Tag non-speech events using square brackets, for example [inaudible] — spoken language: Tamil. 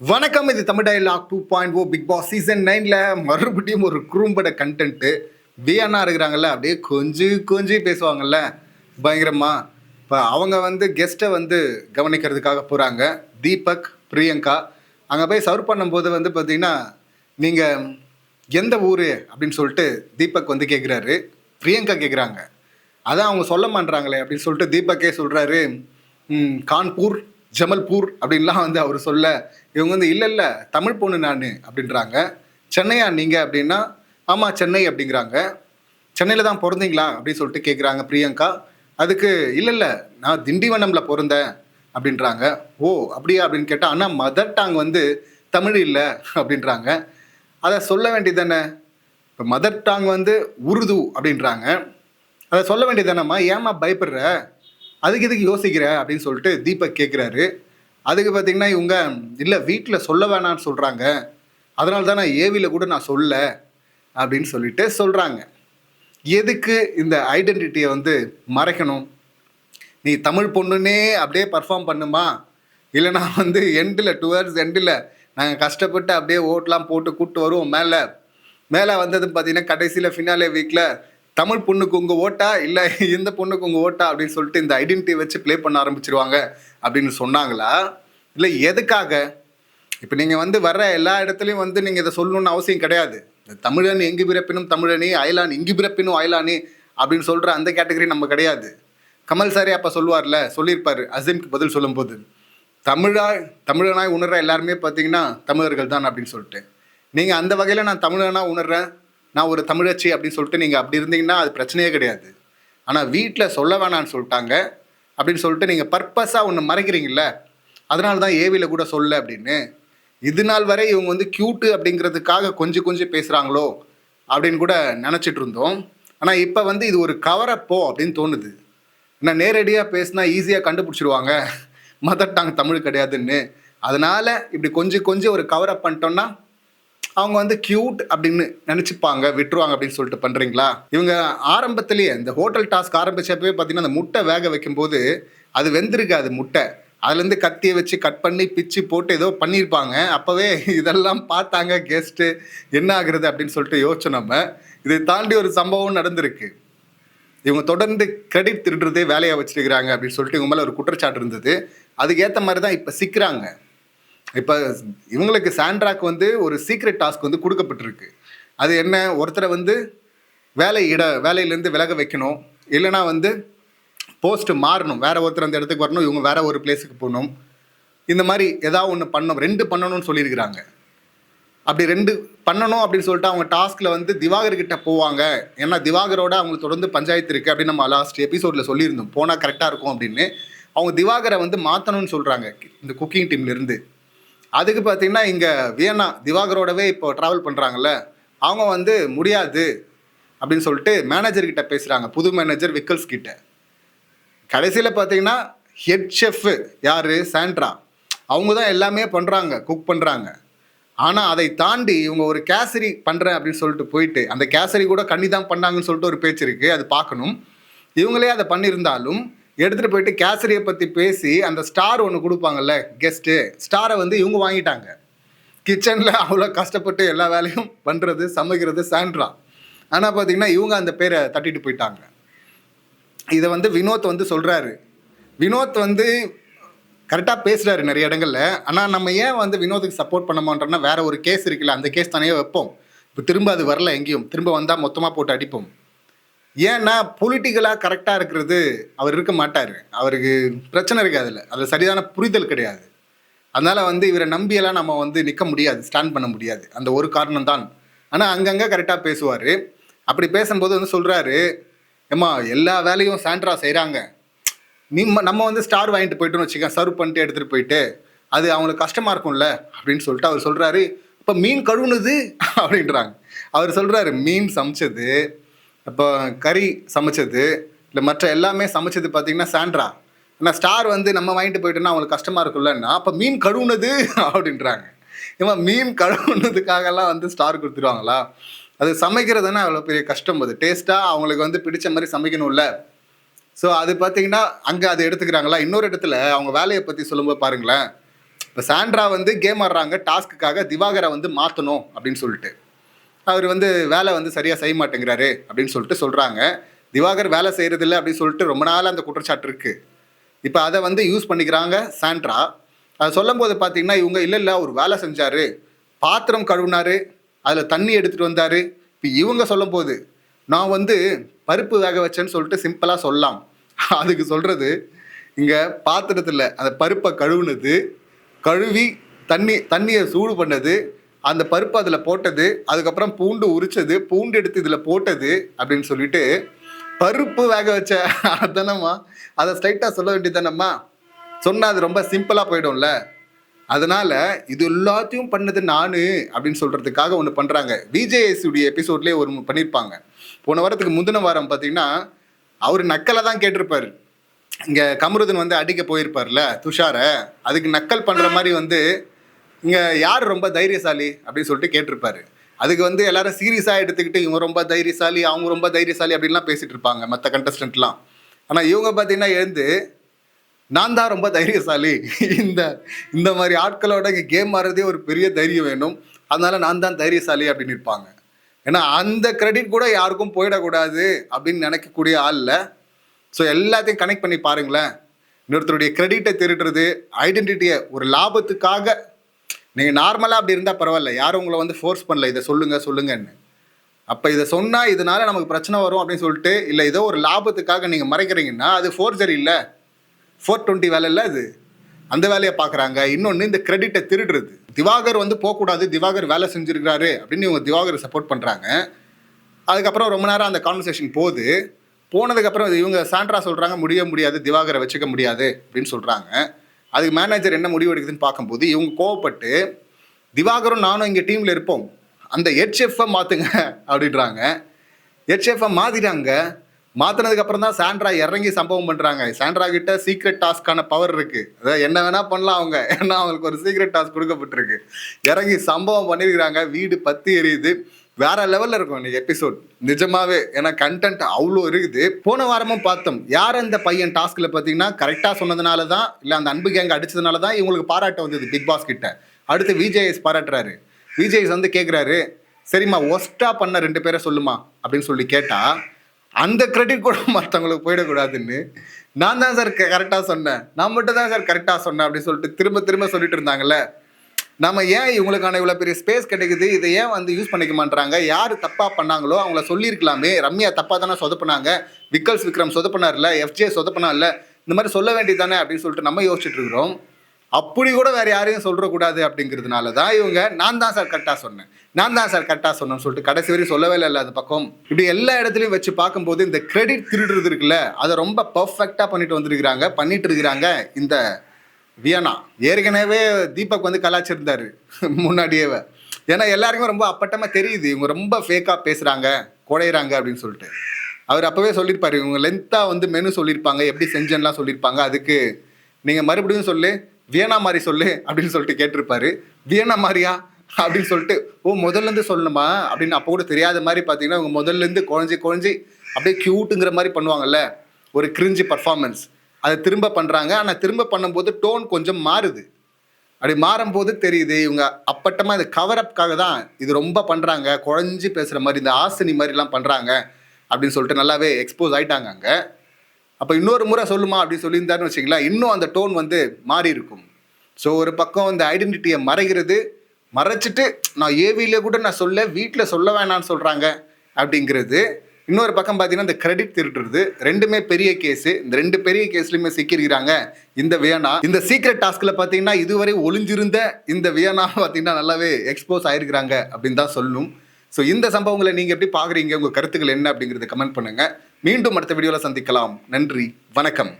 வணக்கம் இது Tamil dialogue two point O Bigg Boss season நைனில் மறுபடியும் ஒரு குறும்பட கண்டென்ட்டு வியன்னா இருக்கிறாங்கல்ல அப்படியே கொஞ்சம் கொஞ்சம் பேசுவாங்கல்ல. பயங்கரமா. இப்போ அவங்க வந்து கெஸ்ட்டை வந்து கவனிக்கிறதுக்காக போகிறாங்க தீபக் பிரியங்கா. அங்கே போய் சர்வ் பண்ணும்போது வந்து பார்த்தீங்கன்னா நீங்கள் எந்த ஊர் அப்படின்னு சொல்லிட்டு தீபக் வந்து கேட்குறாரு பிரியங்கா கேட்குறாங்க அதான் அவங்க சொல்ல மாட்றாங்களே அப்படின்னு சொல்லிட்டு தீபக்கே சொல்கிறாரு கான்பூர். ஜமல்பூர் அப்படின்லாம் வந்து அவர் சொல்ல இவங்க வந்து இல்லை இல்லை தமிழ் பொண்ணு நான் அப்படின்றாங்க. சென்னையா நீங்கள் அப்படின்னா ஆமாம் சென்னை அப்படிங்கிறாங்க. சென்னையில் தான் பிறந்தீங்களா? அப்படின்னு சொல்லிட்டு கேட்குறாங்க பிரியங்கா. அதுக்கு இல்லை இல்லை நான் திண்டிவனம்ல பிறந்தேன் அப்படின்றாங்க. ஓ அப்படியா? அப்படின்னு கேட்டால் ஆனால் மதர் டாங் வந்து தமிழ் இல்லை அப்படின்றாங்க. அதை சொல்ல வேண்டியது தானே இப்போ மதர் டாங் வந்து உருது அப்படின்றாங்க. அதை சொல்ல வேண்டியதானம்மா ஏமா பயப்படுற? அதுக்கு எதுக்கு யோசிக்கிற அப்படின்னு சொல்லிட்டு தீபக் கேட்குறாரு அதுக்கு பார்த்தீங்கன்னா இவங்க இல்லை வீட்டில் சொல்ல வேணான்னு சொல்கிறாங்க அதனால தான் நான் ஏவியில் கூட நான் சொல்ல அப்படின்னு சொல்லிட்டு சொல்கிறாங்க எதுக்கு இந்த ஐடென்டிட்டியை வந்து மறைக்கணும்? நீ தமிழ் பொண்ணுன்னே அப்படியே பர்ஃபார்ம் பண்ணுமா? இல்லைனா வந்து எண்டில் டூ ஹவர்ஸ் எண்டில் நாங்கள் கஷ்டப்பட்டு அப்படியே ஓட்டெலாம் போட்டு கூப்பிட்டு வருவோம் மேலே. மேலே வந்தது பார்த்தீங்கன்னா கடைசியில் ஃபினாலே வீக்கில் தமிழ் பொண்ணுக்கு உங்கள் ஓட்டா? இல்லை இந்த பொண்ணுக்கு உங்கள் ஓட்டா? அப்படின்னு சொல்லிட்டு இந்த ஐடென்டிட்டி வச்சு ப்ளே பண்ண ஆரம்பிச்சிருவாங்க அப்படின்னு சொன்னாங்களா? இல்லை எதுக்காக? இப்போ நீங்கள் வந்து வர்ற எல்லா இடத்துலையும் வந்து நீங்கள் இதை சொல்லணும்னு அவசியம் கிடையாது. தமிழன் எங்கு பிறப்பினும் தமிழனி அயலான் இங்கு பிறப்பினும் அயலானி அப்படின்னு சொல்கிற அந்த கேட்டகரி நம்ம கிடையாது. கமல் சாரே அப்போ சொல்லுவார்ல சொல்லியிருப்பார் அசீம்க்கு பதில் சொல்லும்போது. தமிழாய் தமிழனாய் உணர்ற எல்லாருமே பார்த்தீங்கன்னா தமிழர்கள் தான் அப்படின்னு சொல்லிட்டு. நீங்கள் அந்த வகையில் நான் தமிழனா உணர்றேன்? நான் ஒரு தமிழச்சி அப்படின்னு சொல்லிட்டு நீங்கள் அப்படி இருந்தீங்கன்னா அது பிரச்சனையே கிடையாது. ஆனால் வீட்டில் சொல்ல வேணான்னு சொல்லிட்டாங்க அப்படின்னு சொல்லிட்டு நீங்கள் பர்பஸாக ஒன்று மறைக்கிறீங்கள அதனால தான் ஏவியில் கூட சொல்ல அப்படின்னு. இது நாள் வரை இவங்க வந்து க்யூட்டு அப்படிங்கிறதுக்காக கொஞ்சம் கொஞ்சம் பேசுகிறாங்களோ அப்படின்னு கூட நினச்சிட்டு இருந்தோம். ஆனால் இப்போ வந்து இது ஒரு கவரப்போ அப்படின்னு தோணுது. நான் நேரடியாக பேசினா ஈஸியாக கண்டுபிடிச்சிருவாங்க. [laughs] மதர் டாங் தமிழ் கிடையாதுன்னு. அதனால் இப்படி கொஞ்சம் கொஞ்சம் ஒரு கவரப் பண்ணிட்டோம்னா அவங்க வந்து கியூட் அப்படின்னு நினச்சிப்பாங்க விட்டுருவாங்க அப்படின்னு சொல்லிட்டு பண்ணுறீங்களா இவங்க ஆரம்பத்திலேயே இந்த ஹோட்டல் டாஸ்க் ஆரம்பிச்சப்பவே பார்த்தீங்கன்னா அந்த முட்டை வேக வைக்கும்போது அது வெந்திருக்காது முட்டை. அதுலேருந்து கத்தியை வச்சு கட் பண்ணி பிச்சு போட்டு ஏதோ பண்ணியிருப்பாங்க. அப்போவே இதெல்லாம் பார்த்தாங்க கெஸ்ட்டு என்ன ஆகுறது அப்படின்னு சொல்லிட்டு யோசிச்சோம் நம்ம. இதை தாண்டி ஒரு சம்பவம் நடந்திருக்கு. இவங்க தொடர்ந்து கிரெடிட் திருடுறதே வேலையாக வச்சிருக்கிறாங்க அப்படின்னு சொல்லிட்டு இவங்க மேலே ஒரு குற்றச்சாட்டு இருந்தது. அதுக்கேற்ற மாதிரி தான் இப்போ சிக்கிறாங்க. இப்போ இவங்களுக்கு சாண்ட்ராக் வந்து ஒரு சீக்ரெட் டாஸ்க் வந்து கொடுக்கப்பட்டிருக்கு. அது என்ன? ஒருத்தரை வந்து வேலை இட வேலையிலேருந்து விலக வைக்கணும். இல்லைனா வந்து போஸ்ட் மாறணும். வேற ஒருத்தர் அந்த இடத்துக்கு வரணும். இவங்க வேற ஒரு பிளேஸுக்கு போகணும். இந்த மாதிரி ஏதாவது ஒன்று பண்ணணும். ரெண்டு பண்ணணும்னு சொல்லியிருக்கிறாங்க. அப்படி ரெண்டு பண்ணணும் அப்படின்னு சொல்லிட்டு அவங்க டாஸ்கில் வந்து திவாகர் கிட்ட போவாங்க. ஏன்னா திவாகரோட அவங்களுக்கு தொடர்ந்து பஞ்சாயத்து இருக்குது அப்படின்னு நம்ம லாஸ்ட் எபிசோடில் சொல்லியிருந்தோம். போனால் கரெக்டாக இருக்கும் அப்படின்னு. அவங்க திவாகரை வந்து மாற்றணும்னு சொல்கிறாங்க இந்த குக்கிங் டீம்லேருந்து அதுக்கு பார்த்தீங்கன்னா இங்கே வியன்னா திவாகரோடவே இப்போ ட்ராவல் பண்ணுறாங்கல்ல அவங்க வந்து முடியாது அப்படின்னு சொல்லிட்டு மேனேஜர் கிட்ட பேசுகிறாங்க புது மேனேஜர் விக்கல்ஸ் கிட்ட. கடைசியில் பார்த்தீங்கன்னா ஹெட் ஷெஃப் யார்? சாண்ட்ரா அவங்க தான் எல்லாமே பண்ணுறாங்க குக் பண்ணுறாங்க ஆனால் அதை தாண்டி இவங்க ஒரு கேசரி பண்ணுறேன் அப்படின்னு சொல்லிட்டு போயிட்டு அந்த கேசரி கூட கண்ணி தான் பண்ணாங்கன்னு சொல்லிட்டு ஒரு பேச்சு இருக்குது அது பார்க்கணும். இவங்களே அதை பண்ணியிருந்தாலும் எடுத்துகிட்டு போயிட்டு கேசரியை பற்றி பேசி அந்த ஸ்டார் ஒன்று கொடுப்பாங்கல்ல கெஸ்ட்டு ஸ்டாரை வந்து இவங்க வாங்கிட்டாங்க. கிச்சனில் அவ்வளோ கஷ்டப்பட்டு எல்லா வேலையும் பண்ணுறது சமைக்கிறது சாண்ட்ரா. ஆனால் பார்த்தீங்கன்னா இவங்க அந்த பேரை தட்டிட்டு போயிட்டாங்க. இதை வந்து வினோத் வந்து சொல்கிறாரு வினோத் வந்து கரெக்டாக பேசுகிறாரு நிறைய இடங்களில். ஆனால் நம்ம ஏன் வந்து வினோத்துக்கு சப்போர்ட் பண்ண மாட்டோம்னா வேறு ஒரு கேஸ் இருக்குல்ல அந்த கேஸ் தானே வைப்போம். இப்போ திரும்ப அது வரல எங்கேயும். திரும்ப வந்தால் மொத்தமாக போட்டு அடிப்போம். ஏன்னா பொலிட்டிக்கலாக கரெக்டாக இருக்கிறது அவர் இருக்க மாட்டார். அவருக்கு பிரச்சனை இருக்காது அதில் அதில் சரியான புரிதல் கிடையாது. அதனால் வந்து இவரை நம்பியெல்லாம் நம்ம வந்து நிற்க முடியாது ஸ்டாண்ட் பண்ண முடியாது. அந்த ஒரு காரணம் தான் ஆனால் அங்கங்கே கரெக்டாக பேசுவார். அப்படி பேசும்போது வந்து சொல்கிறாரு ஏம்மா எல்லா வேலையும் சாண்ட்ரா செய்கிறாங்க நிம்ம நம்ம வந்து ஸ்டார் வாங்கிட்டு போயிட்டோம்னு வச்சுக்கோங்க சர்வ் பண்ணிட்டு எடுத்துகிட்டு போயிட்டு அது அவங்களுக்கு கஷ்டமாக இருக்கும்ல? அப்படின்னு சொல்லிட்டு அவர் சொல்கிறாரு இப்போ மீன் கழுவுனது? அப்படின்றாங்க. அவர் சொல்கிறாரு மீன் சமைச்சது இப்போ கறி சமைச்சது இல்லை மற்ற எல்லாமே சமைச்சது பார்த்தீங்கன்னா சாண்ட்ரா. ஆனால் ஸ்டார் வந்து நம்ம வாங்கிட்டு போயிட்டோம்னா அவங்களுக்கு கஷ்டமாக இருக்கும்லன்னா அப்போ மீன் கழுவுனது [laughs] அப்படின்றாங்க. இவன் மீன் கழுவுனதுக்காகலாம் வந்து ஸ்டார் கொடுத்துருவாங்களா? அது சமைக்கிறதுனா அவ்வளோ பெரிய கஷ்டம் அது டேஸ்ட்டாக அவங்களுக்கு வந்து பிடிச்ச மாதிரி சமைக்கணும்ல. ஸோ அது பார்த்தீங்கன்னா அங்கே அதை எடுத்துக்கிறாங்களா? இன்னொரு இடத்துல அவங்க வேலையை பற்றி சொல்லும்போது பாருங்களேன். இப்போ சாண்ட்ரா வந்து கேம் ஆடுறாங்க டாஸ்க்குக்காக திவாகரை வந்து மாற்றணும் அப்படின்னு சொல்லிட்டு. அவர் வந்து வேலை வந்து சரியாக செய்ய மாட்டேங்கிறாரு அப்படின்னு சொல்லிட்டு சொல்கிறாங்க திவாகர் வேலை செய்கிறதில்ல அப்படின்னு சொல்லிட்டு ரொம்ப நாள் அந்த குற்றச்சாட்டு இருக்குது இப்போ அதை வந்து யூஸ் பண்ணிக்கிறாங்க சாண்ட்ரா. அது சொல்லும்போது பார்த்தீங்கன்னா இவங்க இல்லை இல்லை அவர் வேலை செஞ்சார். பாத்திரம் கழுவினாரு. அதில் தண்ணி எடுத்துகிட்டு வந்தார். இப்போ இவங்க சொல்லும்போது நான் வந்து பருப்பு வேக வச்சேன்னு சொல்லிட்டு சிம்பிளாக சொல்லலாம். அதுக்கு சொல்கிறது இங்கே பாத்திரத்தில் அந்த பருப்பை கழுவுனது கழுவி தண்ணி தண்ணியை சூடு பண்ணது அந்த பருப்பு அதில் போட்டது அதுக்கப்புறம் பூண்டு உரிச்சது பூண்டு எடுத்து இதில் போட்டது அப்படின்னு சொல்லிட்டு பருப்பு வேக வச்ச அதானம்மா அதை ஸ்ட்ரைட்டாக சொல்ல வேண்டியதானம்மா சொன்னால் அது ரொம்ப சிம்பிளாக போயிடும்ல. அதனால இது எல்லாத்தையும் பண்ணது நானு அப்படின்னு சொல்றதுக்காக ஒன்று பண்றாங்க. விஜேஎஸ்யுடைய எபிசோட்லேயே ஒரு பண்ணியிருப்பாங்க போன வாரத்துக்கு முந்தின வாரம் பார்த்தீங்கன்னா அவர் நக்கலை தான் கேட்டிருப்பாரு. இங்க கமருதன் வந்து அடிக்க போயிருப்பார்ல துஷாரை. அதுக்கு நக்கல் பண்ற மாதிரி வந்து இங்கே யார் ரொம்ப தைரியசாலி அப்படின்னு சொல்லிட்டு கேட்டிருப்பாரு. அதுக்கு வந்து எல்லாரும் சீரியஸாக எடுத்துக்கிட்டு இவங்க ரொம்ப தைரியசாலி அவங்க ரொம்ப தைரியசாலி அப்படின்லாம் பேசிகிட்டு இருப்பாங்க மற்ற கண்டஸ்டன்ட்லாம் ஆனால் இவங்க பார்த்தீங்கன்னா எழுந்து நான் தான் ரொம்ப தைரியசாலி. இந்த இந்த மாதிரி ஆட்களோட இங்கே கேம் ஆடுறதே ஒரு பெரிய தைரியம் வேணும். அதனால நான் தான் தைரியசாலி அப்படின்னு இருப்பாங்க. ஏன்னா அந்த கிரெடிட் கூட யாருக்கும் போயிடக்கூடாது அப்படின்னு நினைக்கக்கூடிய ஆள்ல ஸோ எல்லாத்தையும் கனெக்ட் பண்ணி பாருங்களேன். இன்னொருத்தருடைய கிரெடிட்டை திருடுறது ஐடென்டிட்டியை ஒரு லாபத்துக்காக நீங்கள் நார்மலாக அப்படி இருந்தால் பரவாயில்ல. யாரும் உங்களை வந்து ஃபோர்ஸ் பண்ணல. இதை சொல்லுங்க சொல்லுங்கன்னு. அப்போ இதை சொன்னால் இதனால நமக்கு பிரச்சனை வரும் அப்படின்னு சொல்லிட்டு இல்லை ஏதோ ஒரு லாபத்துக்காக நீங்கள் மறைக்கிறீங்கன்னா அது ஃபோர்ஜரி இல்லை. ஃபோர் டுவெண்ட்டி வேலை இல்லை அது. அந்த வேலையை பார்க்குறாங்க. இன்னொன்று இந்த கிரெடிட்டை திருடுறது. திவாகர் வந்து போகக்கூடாது. திவாகர் வேலை செஞ்சிருக்கிறாரு அப்படின்னு இவங்க திவாகர் சப்போர்ட் பண்ணுறாங்க அதுக்கப்புறம் ரொம்ப நேரம் அந்த கான்வர்சேஷன் போகுது. போனதுக்கப்புறம் இவங்க சாண்ட்ரா சொல்கிறாங்க முடிய முடியாது. திவாகரை வச்சுக்க முடியாது. அப்படின்னு சொல்கிறாங்க அதுக்கு மேனேஜர் என்ன முடிவு எடுக்குதுன்னு பார்க்கும்போது இவங்க கோவப்பட்டு திவாகரும் நானும் இங்கே டீமில் இருப்போம். அந்த ஹெச்எஃப்ஐ மாற்றுங்க அப்படின்றாங்க. ஹெச்எஃப்ஐ மாற்றிட்டாங்க மாற்றினதுக்கு அப்புறம் தான் சாண்ட்ரா இறங்கி சம்பவம் பண்ணுறாங்க சாண்ட்ரா கிட்ட சீக்ரெட் டாஸ்க்கான பவர் இருக்குது அதாவது என்ன வேணால் பண்ணலாம் அவங்க. ஏன்னா அவங்களுக்கு ஒரு சீக்ரெட் டாஸ்க் கொடுக்கப்பட்டிருக்கு. இறங்கி சம்பவம் பண்ணியிருக்கிறாங்க வீடு பத்தி எரியுது. வேற லெவல்ல இருக்கும் இன்னைக்கு எபிசோட் நிஜமாவே ஏன்னா கண்டென்ட் அவ்வளோ இருக்குது. போன வாரமும் பார்த்தோம். யார் அந்த பையன் டாஸ்க்ல பார்த்தீங்கன்னா கரெக்டாக சொன்னதுனால தான் இல்லை அந்த அன்பு கேங் அடிச்சதுனால தான் இவங்களுக்கு பாராட்ட வந்தது பிக் பாஸ் கிட்ட. அடுத்து விஜேஎஸ் பாராட்டுறாரு. விஜேஎஸ் வந்து கேட்குறாரு சரிம்மா ஒஸ்டா பண்ண ரெண்டு பேரை சொல்லுமா அப்படின்னு சொல்லி கேட்டா அந்த கிரெடிட் கூட [laughs] மற்றவங்களுக்கு போயிடக்கூடாதுன்னு நான் தான் சார் கரெக்டாக சொன்னேன். நான் மட்டும் தான் சார் கரெக்டாக சொன்னேன் அப்படின்னு சொல்லிட்டு திரும்ப திரும்ப சொல்லிட்டு இருந்தாங்கல்ல நம்ம ஏன் இவங்களுக்கான இவ்வளோ பெரிய ஸ்பேஸ் கிடைக்குது? இதை ஏன் வந்து யூஸ் பண்ணிக்க மாட்டாங்க யார் தப்பாக பண்ணாங்களோ அவங்கள சொல்லியிருக்கலாமே. ரம்யா தப்பாக தானே சொதப்புனாங்க. விக்கல்ஸ் விக்ரம் சொதப்பினார்ல எஃப்ஜே சொதப்பினார்ல. இந்த மாதிரி சொல்ல வேண்டியது தானே அப்படின்னு சொல்லிட்டு நம்ம யோசிச்சுட்டு இருக்கிறோம். அப்படி கூட வேறு யாரையும் சொல்கிறக்கூடாது அப்படிங்கிறதுனால தான் இவங்க நான் தான் சார் கரெக்டாக சொன்னேன். நான் தான் சார் கரெக்டாக சொன்னேன்னு சொல்லிட்டு கடைசி வரையும் சொல்லவே இல்லை அந்த பக்கம். இப்படி எல்லா இடத்துலையும் வச்சு பார்க்கும்போது இந்த கிரெடிட் திருடுறது இருக்குல்ல அதை ரொம்ப பர்ஃபெக்டாக பண்ணிட்டு வந்திருக்கிறாங்க பண்ணிட்டு இருக்கிறாங்க இந்த வியனா ஏற்கனவே தீபக் வந்து கலாச்சிருந்தார். [laughs] முன்னாடியேவே. ஏன்னா எல்லாருக்குமே ரொம்ப அப்பட்டமாக தெரியுது. இவங்க ரொம்ப ஃபேக்காக பேசுகிறாங்க குழையிறாங்க அப்படின்னு சொல்லிட்டு. அவர் அப்போவே சொல்லியிருப்பாரு இவங்க லென்த்தாக வந்து மெனு சொல்லியிருப்பாங்க எப்படி செஞ்சேன்லாம் சொல்லியிருப்பாங்க. அதுக்கு நீங்கள் மறுபடியும் சொல்லு வியனா மாதிரி சொல்லு அப்படின்னு சொல்லிட்டு கேட்டிருப்பாரு. வியனா மாதிரியா? அப்படின்னு சொல்லிட்டு ஓ முதல்லேருந்து சொல்லணுமா? அப்படின்னு அப்போ கூட தெரியாத மாதிரி பார்த்தீங்கன்னா இவங்க முதல்லேருந்து குழஞ்சி குழஞ்சி அப்படியே க்யூட்டுங்கிற மாதிரி பண்ணுவாங்கல்ல. ஒரு கிரிஞ்சி பர்ஃபார்மன்ஸ் அதை திரும்ப பண்ணுறாங்க ஆனால் திரும்ப பண்ணும்போது டோன் கொஞ்சம் மாறுது. அப்படி மாறும்போது தெரியுது இவங்க அப்பட்டமாக இது கவர் தான் இது ரொம்ப பண்ணுறாங்க குழஞ்சி பேசுகிற மாதிரி இந்த ஆசினி மாதிரிலாம் பண்ணுறாங்க அப்படின்னு சொல்லிட்டு நல்லாவே எக்ஸ்போஸ் ஆயிட்டாங்க அங்கே. அப்போ இன்னொரு முறை சொல்லுமா அப்படின்னு சொல்லியிருந்தாருன்னு வச்சிங்களா இன்னும் அந்த டோன் வந்து மாறி இருக்கும். ஸோ ஒரு பக்கம் இந்த ஐடென்டிட்டியை மறைகிறது மறைச்சிட்டு நான் ஏவியில கூட நான் சொல்ல வீட்டில் சொல்ல வேணாம்னு சொல்கிறாங்க அப்படிங்கிறது. இன்னொரு பக்கம் பார்த்தீங்கன்னா இந்த கிரெடிட் திருடுறது ரெண்டுமே பெரிய கேஸு இந்த ரெண்டு பெரிய கேஸ்லையுமே சிக்கியிருக்கிறாங்க இந்த வியனா. இந்த சீக்ரெட் டாஸ்கில் பார்த்தீங்கன்னா இதுவரை ஒளிஞ்சிருந்த இந்த வியனா பார்த்தீங்கன்னா நல்லாவே எக்ஸ்போஸ் ஆயிருக்கிறாங்க அப்படின்னு தான் சொல்லணும் ஸோ இந்த சம்பவங்களை நீங்கள் எப்படி பார்க்குறீங்க உங்கள் கருத்துக்கள் என்ன அப்படிங்கிறத கமெண்ட் பண்ணுங்கள் மீண்டும் அடுத்த வீடியோவில் சந்திக்கலாம். நன்றி. வணக்கம்.